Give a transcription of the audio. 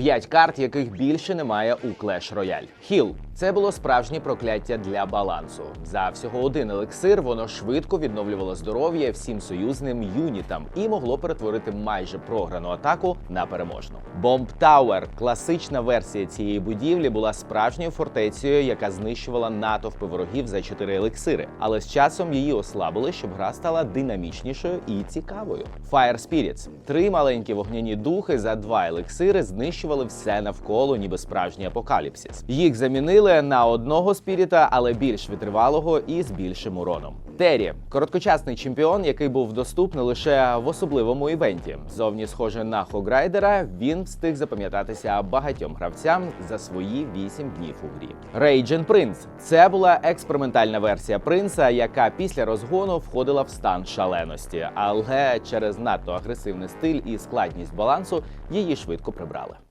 П'ять карт, яких більше немає у Clash Royale. Хіл це було справжнє прокляття для балансу. За всього один елексир воно швидко відновлювало здоров'я всім союзним юнітам і могло перетворити майже програну атаку на переможну. Бомб Тауер, класична версія цієї будівлі, була справжньою фортецею, яка знищувала натовпи ворогів за чотири елексири. Але з часом її ослабили, щоб гра стала динамічнішою і цікавою. Fire Spirits – три маленькі вогняні духи за два елексири знищували все навколо, ніби справжній апокаліпсис. Їх замінили на одного спіріта, але більш витривалого і з більшим уроном. Террі короткочасний чемпіон, який був доступний лише в особливому івенті. Зовні схоже на Хограйдера. Він встиг запам'ятатися багатьом гравцям за свої 8 днів у грі. Рейджен Принц це була експериментальна версія принца, яка після розгону входила в стан шаленості, але через надто агресивний стиль і складність балансу її швидко прибрали.